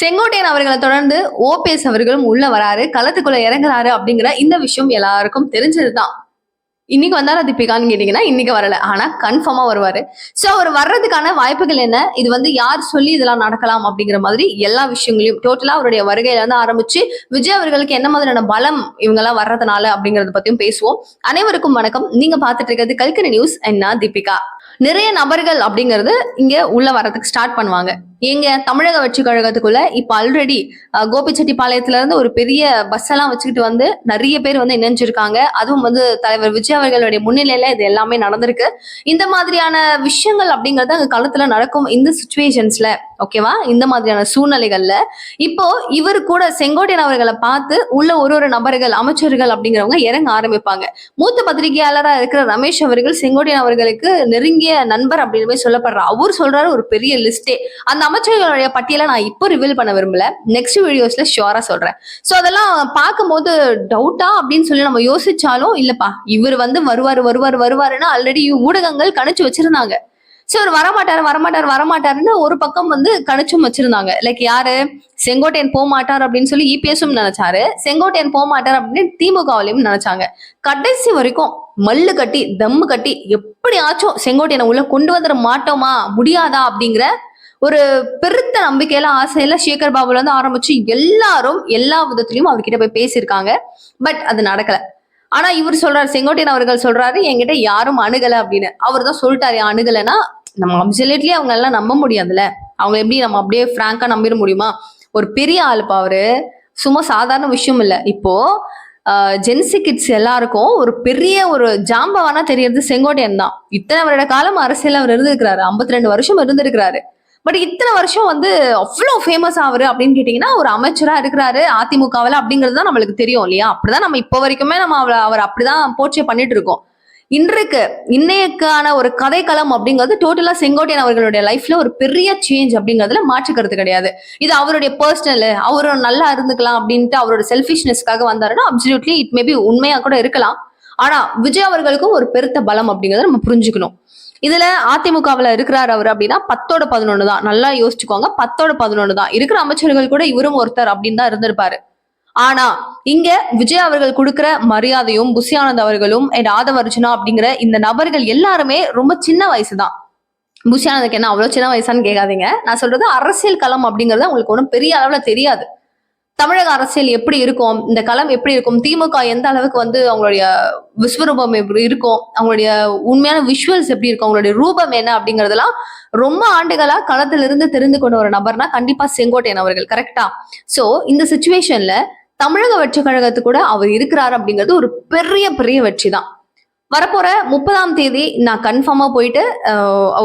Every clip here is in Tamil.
செங்கோட்டையன் அவர்களை தொடர்ந்து ஓபிஎஸ் அவர்களும் உள்ள வராரு களத்துக்குள்ள இறங்குறாரு அப்படிங்கிற இந்த விஷயம் எல்லாருக்கும் தெரிஞ்சதுதான். இன்னைக்கு வந்தாரா தீபிகான்னு கேட்டீங்கன்னா இன்னைக்கு வரல. ஆனா கன்ஃபார்மா வருவாரு. சோ அவர் வர்றதுக்கான வாய்ப்புகள் என்ன? இது வந்து யார் சொல்லி இதெல்லாம் நடக்கலாம் அப்படிங்கிற மாதிரி எல்லா விஷயங்களையும் டோட்டலா அவருடைய வருகையில இருந்து ஆரம்பிச்சு விஜய் அவர்களுக்கு என்ன மாதிரியான பலம் இவங்க எல்லாம் வர்றதுனால அப்படிங்கறத பத்தியும் பேசுவோம். அனைவருக்கும் வணக்கம். நீங்க பாத்துட்டு இருக்கிறது கல்கரி நியூஸ் என்ன தீபிகா. நிறைய நபர்கள் அப்படிங்கிறது இங்க உள்ள வர்றதுக்கு ஸ்டார்ட் பண்ணுவாங்க. எங்க தமிழக வெற்றி கழகத்துக்குள்ள இப்ப ஆல்ரெடி கோபிச்செட்டிப்பாளையத்துல இருந்து ஒரு பெரிய பஸ் எல்லாம் வச்சுக்கிட்டு வந்து நிறைய பேர் வந்து இணைஞ்சிருக்காங்க. அதுவும் வந்து தலைவர் விஜய் அவர்களுடைய முன்னிலையில இது எல்லாமே நடந்திருக்கு. இந்த மாதிரியான விஷயங்கள் அப்படிங்கறது அங்க களத்துல நடக்கும் இந்த சுச்சுவேஷன்ஸ்ல ஓகேவா இந்த மாதிரியான சூழ்நிலைகள்ல. இப்போ இவர் கூட செங்கோட்டையன் அவர்களை பார்த்து உள்ள ஒரு ஒரு நபர்கள் அமைச்சர்கள் அப்படிங்கிறவங்க இறங்க ஆரம்பிப்பாங்க. மூத்த பத்திரிகையாளரா இருக்கிற ரமேஷ் அவர்கள் செங்கோட்டையன் அவர்களுக்கு நெருங்கிய நண்பர் அப்படின்னு சொல்லப்படுற அவர் சொல்றாரு ஒரு பெரிய லிஸ்டே அந்த அமைச்சர்களுடைய பட்டியலை நான் இப்போ ரிவீல் பண்ண விரும்பல. நெக்ஸ்ட் வீடியோஸ்ல ஷுவரா சொல்றேன். ஸோ அதெல்லாம் பார்க்கும்போது டவுட்டா அப்படின்னு சொல்லி நம்ம யோசிச்சாலும் இல்லப்பா இவர் வந்து வருவார் வருவார் வருவாருன்னு ஆல்ரெடி ஊடகங்கள் கணிச்சு வச்சிருந்தாங்க. ஸோ அவர் வரமாட்டார் வரமாட்டார் வரமாட்டாருன்னு ஒரு பக்கம் வந்து கணிச்சும் வச்சிருந்தாங்க. லைக் யாரு? செங்கோட்டையன் போக மாட்டார் அப்படின்னு சொல்லி இபிஎஸும் நினைச்சாரு. செங்கோட்டையன் போக மாட்டார் அப்படின்னு திமுகவிலையும் நினைச்சாங்க. கடைசி வரைக்கும் மல்லு கட்டி தம்மு கட்டி எப்படியாச்சும் செங்கோட்டையனை உள்ள கொண்டு வந்துட மாட்டோமா? முடியாதா? அப்படிங்கிற ஒரு பெருத்த நம்பிக்கையில ஆசையில சேகர் பாபுல இருந்து ஆரம்பிச்சு எல்லாரும் எல்லா விதத்திலயும் அவர்கிட்ட போய் பேசியிருக்காங்க. பட் அது நடக்கல. ஆனா இவர் சொல்றாரு செங்கோட்டையன் அவர்கள் சொல்றாரு என்கிட்ட யாரும் அணுகல அப்படின்னு. அவர் தான் சொல்லிட்டாரு அணுகலைன்னா நம்ம அப்சல்யூட்லி அவங்க எல்லாம் நம்ப முடியாதுல்ல. அவங்க எப்படி நம்ம அப்படியே ஃப்ராங்கா நம்பிட முடியுமா? ஒரு பெரிய ஆளுப்பா அவரு. சும்மா சாதாரண விஷயம் இல்ல. இப்போ ஜென்சி கிட்ஸ் எல்லாருக்கும் ஒரு பெரிய ஒரு ஜாம்பவானா தெரியறது செங்கோட்டையன் தான். இத்தனை வருட காலம் அரசியல் அவர் இருந்திருக்கிறாரு. ஐம்பத்தி ரெண்டு வருஷம் இருந்திருக்கிறாரு. பட் இத்தனை வருஷம் வந்து அவ்வளோ ஃபேமஸ் ஆகுரு அப்படின்னு கேட்டிங்கன்னா ஒரு அமைச்சரா இருக்கிறாரு அதிமுகவில் அப்படிங்கிறது தான் நம்மளுக்கு தெரியும் இல்லையா? அப்படிதான் நம்ம இப்போ வரைக்குமே நம்ம அவரை அவர் அப்படிதான் போர்ச்சே பண்ணிட்டு இருக்கோம். இன்றைக்கு இன்னைக்கான ஒரு கதைக்களம் அப்படிங்கிறது டோட்டலா செங்கோட்டையன் அவர்களுடைய லைஃப்ல ஒரு பெரிய சேஞ்ச் அப்படிங்கிறதுல மாற்றுக்கிறது கிடையாது. இது அவருடைய பர்சனல் அவர் நல்லா இருந்துக்கலாம் அப்படின்ட்டு அவரோட செல்ஃபிஷ்னஸ்க்காக வந்தாருன்னா அப்சல்யூட்லி இட் மேபி உண்மையா கூட இருக்கலாம். ஆனா விஜய் அவர்களுக்கும் ஒரு பெருத்த பலம் அப்படிங்கிறத நம்ம புரிஞ்சுக்கணும். இதுல அதிமுகவுல இருக்கிறார் அவர் அப்படின்னா பத்தோட பதினொன்னு தான். நல்லா யோசிச்சுக்கோங்க பத்தோட பதினொன்னு தான். இருக்கிற அமைச்சர்கள் கூட இவரும் ஒருத்தர் அப்படின்னு தான் இருந்திருப்பாரு. ஆனா இங்க விஜய் அவர்கள் கொடுக்கிற மரியாதையும் புஷியானந்த் அவர்களும் அண்ட் ஆதவ அர்ஜுனா அப்படிங்கிற இந்த நபர்கள் எல்லாருமே ரொம்ப சின்ன வயசுதான் தான். என்ன அவ்வளவு சின்ன வயசான்னு கேட்காதீங்க. நான் சொல்றது அரசியல் களம் அப்படிங்கறது உங்களுக்கு ஒன்றும் பெரிய அளவுல தெரியாது. தமிழக அரசியல் எப்படி இருக்கும்? இந்த களம் எப்படி இருக்கும்? திமுக எந்த அளவுக்கு வந்து அவங்களுடைய விஸ்வரூபம் எப்படி இருக்கும்? அவங்களுடைய உண்மையான விஷுவல்ஸ் எப்படி இருக்கும்? அவங்களுடைய ரூபம் என்ன அப்படிங்கறதெல்லாம் ரொம்ப ஆண்டுகளா களத்திலிருந்து தெரிந்து கொண்ட ஒரு நபர்னா கண்டிப்பா செங்கோட்டையன் அவர்கள் கரெக்டா சோ இந்த சுச்சுவேஷன்ல தமிழக வெற்றி கழகத்து கூட அவர் இருக்கிறாரு அப்படிங்கிறது ஒரு பெரிய பெரிய வெற்றி தான் வரப்போற முப்பதாம் தேதி நான் கன்ஃபார்மா போயிட்டு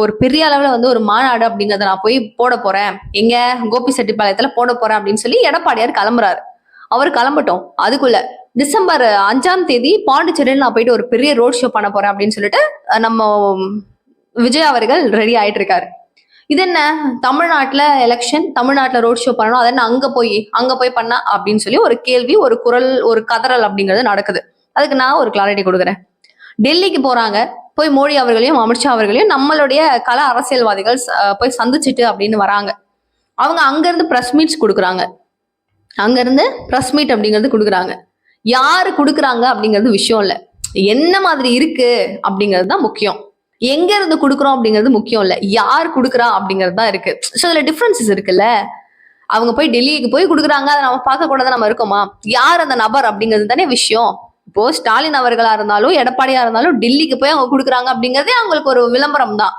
ஒரு பெரிய அளவுல வந்து ஒரு மாநாடு அப்படிங்கறத நான் போய் போட போறேன். எங்க கோபி செட்டிப்பாளையத்துல போட போறேன் அப்படின்னு சொல்லி எடப்பாடியார் கிளம்புறாரு. அவர் கிளம்பட்டும். அதுக்குள்ள டிசம்பர் அஞ்சாம் தேதி பாண்டிச்சேரியில் நான் போயிட்டு ஒரு பெரிய ரோட் ஷோ பண்ண போறேன் அப்படின்னு சொல்லிட்டு நம்ம விஜய் அவர்கள் ரெடி ஆயிட்டு இருக்காரு. இது என்ன? தமிழ்நாட்டுல எலெக்ஷன் தமிழ்நாட்டுல ரோட் ஷோ பண்ணணும். அது என்ன? அங்க போய் அங்க போய் பண்ணா அப்படின்னு சொல்லி ஒரு கேள்வி ஒரு குரல் ஒரு கதறல் அப்படிங்கிறது நடக்குது. அதுக்கு நான் ஒரு கிளாரிட்டி கொடுக்குறேன். டெல்லிக்கு போறாங்க. போய் மோடி அவர்களையும் அமித்ஷா அவர்களையும் நம்மளுடைய கல அரசியல்வாதிகள் போய் சந்திச்சுட்டு அப்படின்னு வராங்க. அவங்க அங்கேருந்து ப்ரெஸ் மீட்ஸ் கொடுக்குறாங்க. அங்கேருந்து ப்ரெஸ் மீட் அப்படிங்கிறது கொடுக்குறாங்க. யார் கொடுக்குறாங்க அப்படிங்கிறது விஷயம் இல்லை. என்ன மாதிரி இருக்கு அப்படிங்கிறது தான் முக்கியம். எங்க இருந்து கொடுக்குறோம் அப்படிங்கிறது முக்கியம் இல்லை. யார் கொடுக்குறா அப்படிங்கிறது தான் இருக்கு. ஸோ அதில் டிஃப்ரென்சஸ் இருக்குல்ல. அவங்க போய் டெல்லிக்கு போய் கொடுக்குறாங்க. அதை நம்ம பார்க்க கூடாது நம்ம இருக்கோமா? யார் அந்த நபர் அப்படிங்கிறது தானே விஷயம். இப்போ ஸ்டாலின் அவர்களா இருந்தாலும் எடப்பாடியா இருந்தாலும் டெல்லிக்கு போய் அவங்க கொடுக்குறாங்க அப்படிங்கறதே அவங்களுக்கு ஒரு விளம்பரம் தான்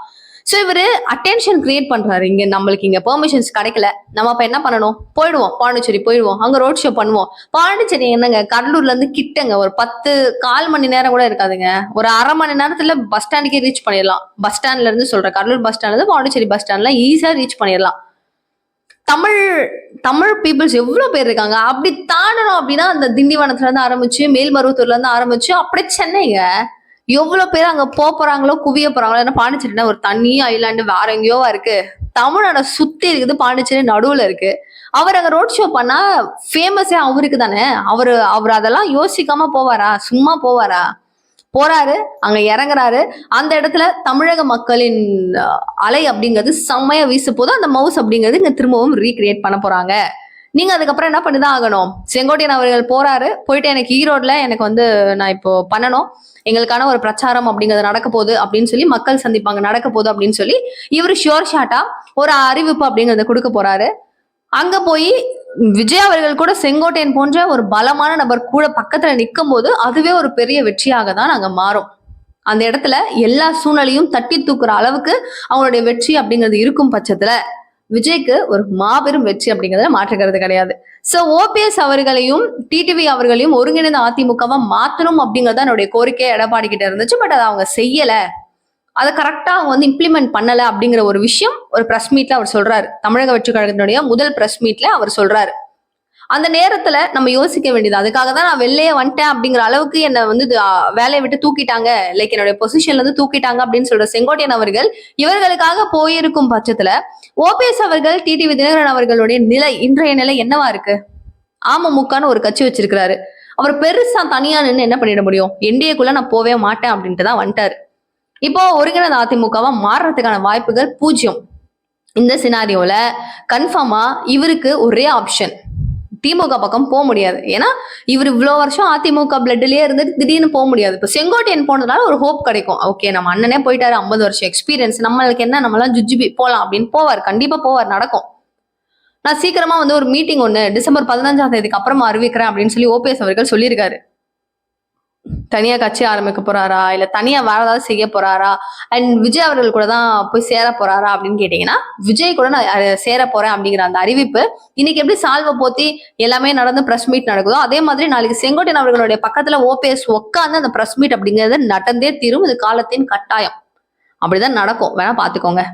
ஸோ இவரு அட்டென்ஷன் கிரியேட் பண்றாரு. இங்க நம்மளுக்கு இங்க பெர்மிஷன்ஸ் கிடைக்கல. நம்ம அப்ப என்ன பண்ணணும்? போயிடுவோம். பாண்டிச்சேரி போயிடுவோம். அங்க ரோட் ஷோ பண்ணுவோம். பாண்டிச்சேரி என்னங்க? கடலூர்ல இருந்து கிட்டங்க. ஒரு பத்து கால் மணி நேரம் கூட இருக்காதுங்க. ஒரு அரை மணி நேரத்துல பஸ் ஸ்டாண்டுக்கே ரீச் பண்ணிடலாம். பஸ் ஸ்டாண்ட்ல இருந்து சொல்றேன். கடலூர் பஸ் ஸ்டாண்ட்ல இருந்து பாண்டிச்சேரி பஸ் ஸ்டாண்ட்ல ஈஸியா ரீச் பண்ணிடலாம். தமிழ் தமிழ் பீப்புள்ஸ் எவ்வளோ பேர் இருக்காங்க? அப்படி தாண்டணும் அப்படின்னா அந்த திண்டிவனத்துலேருந்து ஆரம்பிச்சு மேல்மருவத்தூர்லேருந்து ஆரம்பிச்சு அப்படியே சென்னைங்க எவ்வளோ பேர் அங்கே போக குவிய போகிறாங்களோ ஏன்னா பாண்டிச்சேரினா ஒரு தனி ஐலாண்டு வேற எங்கேயோவா இருக்கு. தமிழ்நாட சுத்தி இருக்குது பாண்டிச்சேரி நடுவில் இருக்கு. அவர் அங்கே ரோட் ஷோ பண்ணா ஃபேமஸே அவருக்கு தானே அவர் அவர் அதெல்லாம் யோசிக்காம போவாரா? சும்மா போவாரா? போறாரு அங்க இறங்குறாரு. அந்த இடத்துல தமிழக மக்களின் அலை அப்படிங்கிறது செம்மையா வீச போது அந்த மவுஸ் அப்படிங்கிறது இங்க திரும்பவும் ரீக்ரியேட் பண்ண போறாங்க. நீங்க அதுக்கப்புறம் என்ன பண்ணிதான் ஆகணும்? செங்கோட்டையன் அவர்கள் போறாரு. போயிட்டு எனக்கு ஈரோட்ல எனக்கு வந்து நான் இப்போ பண்ணணும். எங்களுக்கான ஒரு பிரச்சாரம் அப்படிங்கிறது நடக்க போகுது அப்படின்னு சொல்லி மக்கள் சந்திப்பாங்க நடக்க போகுது அப்படின்னு சொல்லி இவர் ஷியோர் ஷாட்டா ஒரு அறிவிப்பு அப்படிங்கறத கொடுக்க போறாரு. அங்க போய் விஜய் அவர்கள் கூட செங்கோட்டையன் போன்ற ஒரு பலமான நபர் கூட பக்கத்துல நிற்கும் போது அதுவே ஒரு பெரிய வெற்றியாக தான் அங்க மாறும். அந்த இடத்துல எல்லா சூழ்நிலையும் தட்டி தூக்குற அளவுக்கு அவங்களுடைய வெற்றி அப்படிங்கிறது இருக்கும் பட்சத்துல விஜய்க்கு ஒரு மாபெரும் வெற்றி அப்படிங்கிறத மாற்றுகிறது கிடையாது. சோ ஓபிஎஸ் அவர்களையும் டிடிவி அவர்களையும் ஒருங்கிணைந்த அதிமுகவா மாத்தணும் அப்படிங்கறது என்னுடைய கோரிக்கை எடப்பாடி கிட்ட இருந்துச்சு. பட் அதை அவங்க செய்யல. அதை கரெக்டாக அவங்க வந்து இம்ப்ளிமெண்ட் பண்ணல அப்படிங்கிற ஒரு விஷயம் ஒரு ப்ரெஸ் மீட்ல அவர் சொல்றாரு. தமிழக வெற்றி கழகத்தினுடைய முதல் ப்ரெஸ் மீட்ல அவர் சொல்றாரு. அந்த நேரத்துல நம்ம யோசிக்க வேண்டியது அதுக்காக தான் நான் வெளியே வந்துட்டேன் அப்படிங்கிற அளவுக்கு என்னை வந்து வேலையை விட்டு தூக்கிட்டாங்க. லைக் என்னுடைய பொசிஷன்ல இருந்து தூக்கிட்டாங்க அப்படின்னு சொல்ற செங்கோட்டையன் அவர்கள் இவர்களுக்காக போயிருக்கும் பட்சத்துல ஓபிஎஸ் அவர்கள் டிடிவி தினகரன் அவர்களுடைய நிலை இன்றைய நிலை என்னவா இருக்கு? அமமுகன்னு ஒரு கட்சி வச்சிருக்கிறாரு. அவர் பெருசா தனியா நின்று என்ன பண்ணிட முடியும்? என்டிஏக்குள்ள நான் போவே மாட்டேன் அப்படின்ட்டு தான் வந்துட்டாரு. இப்போ ஒருங்கிணைந்த அதிமுகவா மாறுறதுக்கான வாய்ப்புகள் பூஜ்ஜியம். இந்த சினாரியோல கன்ஃபார்மா இவருக்கு ஒரே ஆப்ஷன் திமுக பக்கம் போக முடியாது. ஏன்னா இவர் இவ்வளோ வருஷம் அதிமுக பிளட்லயே இருந்துட்டு திடீர்னு போக முடியாது. இப்போ செங்கோட்டையன் போனதுனால ஒரு ஹோப் கிடைக்கும். ஓகே நம்ம அண்ணனே போயிட்டாரு ஐம்பது வருஷம் எக்ஸ்பீரியன்ஸ் நம்மளுக்கு என்ன? நம்மளாம் ஜுஜிபி போகலாம் அப்படின்னு போவார். கண்டிப்பா போவார் நடக்கும். நான் சீக்கிரமா வந்து ஒரு மீட்டிங் ஒன்று டிசம்பர் பதினஞ்சாம் தேதிக்கு அப்புறமா அறிவிக்கிறேன் அப்படின்னு சொல்லி ஓபிஎஸ் அவர்கள் சொல்லியிருக்காரு. தனியா கட்சி ஆரம்பிக்க போறாரா? இல்ல தனியா வேற ஏதாவது செய்ய போறாரா? அண்ட் விஜய் அவர்கள் கூட தான் போய் சேர போறாரா அப்படின்னு கேட்டீங்கன்னா விஜய் கூட நான் சேர போறேன் அப்படிங்கிற அந்த அறிவிப்பு இன்னைக்கு எப்படி சால்வ போத்தி எல்லாமே நடந்து பிரஸ் மீட் நடக்குதோ அதே மாதிரி நாளைக்கு செங்கோட்டையன் அவர்களுடைய பக்கத்துல ஓபிஎஸ் உட்காந்து அந்த பிரஸ் மீட் அப்படிங்கிறது நடந்தே தீரும். இது காலத்தின் கட்டாயம். அப்படிதான் நடக்கும். வேணா பாத்துக்கோங்க.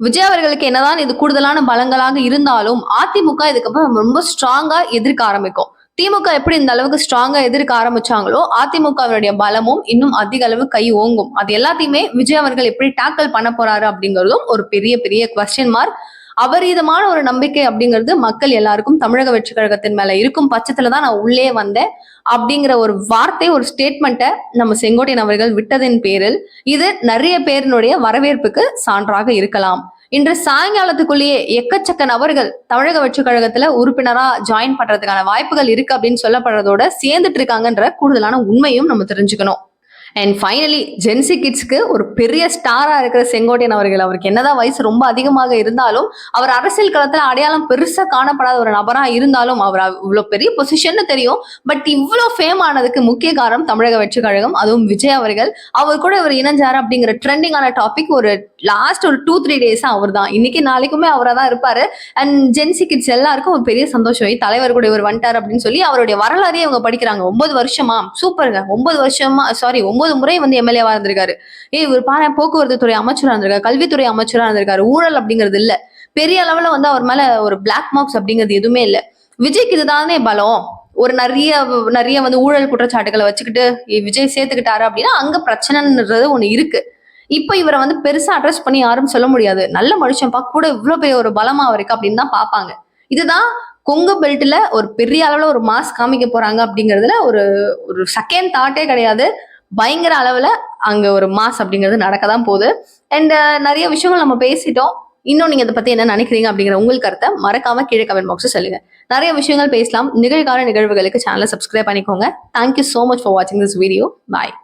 விஜய் அவர்களுக்கு என்னதான் இது கூடுதலான பலங்களாக இருந்தாலும் அதிமுக இதுக்கப்புறம் ரொம்ப ஸ்ட்ராங்கா எதிர்க்க ஆரம்பிக்கும். திமுக எப்படி இந்த அளவுக்கு ஸ்ட்ராங்கா எதிர்க்க ஆரம்பிச்சாங்களோ அதிமுகவினுடைய பலமும் இன்னும் அதிக அளவு கை ஓங்கும். அது எல்லாத்தையுமே விஜய் அவர்கள் எப்படி டேக்கிள் பண்ண போறாரு அப்படிங்கிறதும் ஒரு பெரிய பெரிய கொஸ்டின் மார்க் அபரீதமான ஒரு நம்பிக்கை அப்படிங்கிறது மக்கள் எல்லாருக்கும் தமிழக வெற்றி கழகத்தின் மேல இருக்கும் பட்சத்துல தான் நான் உள்ளே வந்தேன். அப்படிங்கிற ஒரு வார்த்தை ஒரு ஸ்டேட்மெண்ட்டை நம்ம செங்கோட்டையன் அவர்கள் விட்டதின் பேரில் இது நிறைய பேரினுடைய வரவேற்புக்கு சான்றாக இருக்கலாம். இன்று சாயங்காலத்துக்குள்ளேயே எக்கச்சக்க நபர்கள் தமிழக வெற்றி கழகத்துல உறுப்பினரா ஜாயின் பண்றதுக்கான வாய்ப்புகள் இருக்கு அப்படின்னு சொல்லப்படுறதோட சேர்ந்துட்டு இருக்காங்கன்ற கூடுதலான உண்மையும் நம்ம தெரிஞ்சுக்கணும். அண்ட் ஃபைனலி ஜென்சி கிட்ஸ்க்கு ஒரு பெரிய ஸ்டாரா இருக்கிற செங்கோட்டையன் அவர்கள் அவருக்கு என்னதான் வயசு ரொம்ப அதிகமாக இருந்தாலும் அவர் அரசியல் களத்துல அடையாளம் பெருசா காணப்படாத ஒரு நபரா இருந்தாலும் அவர் இவ்வளவு பெரிய பொசிஷன் தெரியும். பட் இவ்வளோ ஃபேம் ஆனதுக்கு முக்கிய காரணம் தமிழக வெற்றி கழகம் அதுவும் விஜய் அவர்கள். அவர் கூட இவர் இணைஞ்சார் அப்படிங்கிற ட்ரெண்டிங்கான டாபிக் ஒரு லாஸ்ட் ஒரு டூ த்ரீ டேஸா அவர் தான். இன்னைக்கு நாளைக்குமே அவரா தான் இருப்பாரு. அண்ட் ஜென்சி கிட்ஸ் எல்லாருக்கும் ஒரு பெரிய சந்தோஷம். தலைவர் கூட இவர் வந்துட்டார் அப்படின்னு சொல்லி அவருடைய வரலாறையே அவங்க படிக்கிறாங்க. ஒன்பது வருஷமா? சூப்பருங்க ஒன்பது வருஷமா சாரி ஒன்பது முறை வந்து எம்எல்ஏவா இருந்திருக்காரு. ஏ இவர் பாரு போக்குவரத்து துறை அமைச்சராக இருந்திருக்காரு கல்வித்துறை அமைச்சராக இருந்திருக்காரு ஊழல் அப்படிங்கிறது இல்ல. பெரிய அளவுல வந்து அவர் மேல ஒரு பிளாக் மார்க்ஸ் அப்படிங்கிறது எதுவுமே இல்ல. விஜய்க்கு இதுதானே பலம். ஒரு நிறைய நிறைய வந்து ஊழல் குற்றச்சாட்டுகளை வச்சுக்கிட்டு விஜய் சேர்த்துக்கிட்டாரு அப்படின்னா அங்க பிரச்சனைன்றது ஒண்ணு இருக்கு. இப்ப இவரை வந்து பெருசா அட்ரஸ் பண்ணி யாரும் சொல்ல முடியாது. நல்ல மனுஷன்ப்பா கூட இவ்வளவு பெரிய ஒரு பலமா அவருக்கு அப்படின்னு தான் பாப்பாங்க. இதுதான் கொங்கு பெல்ட்ல ஒரு பெரிய அளவுல ஒரு மாஸ் காமிக்க போறாங்க அப்படிங்கிறதுல ஒரு ஒரு செகண்ட் தாட்டே கிடையாது. பயங்கர அளவில் அங்கே ஒரு மாஸ் அப்படிங்கிறது நடக்க தான் போகுது அண்ட் uh, நிறைய விஷயங்கள் நம்ம பேசிட்டோம். இன்னும் நீங்க இதை பத்தி என்ன நினைக்கிறீங்க அப்படிங்கிற உங்கள் கருத்தை மறக்காம கீழே கமெண்ட் பாக்ஸ் சொல்லுங்க. நிறைய விஷயங்கள் பேசலாம். நிகழ்கால நிகழ்வுகளுக்கு சேனலை சப்ஸ்கிரைப் பண்ணிக்கோங்க. Thank you so much for வாட்சிங் திஸ் வீடியோ பாய்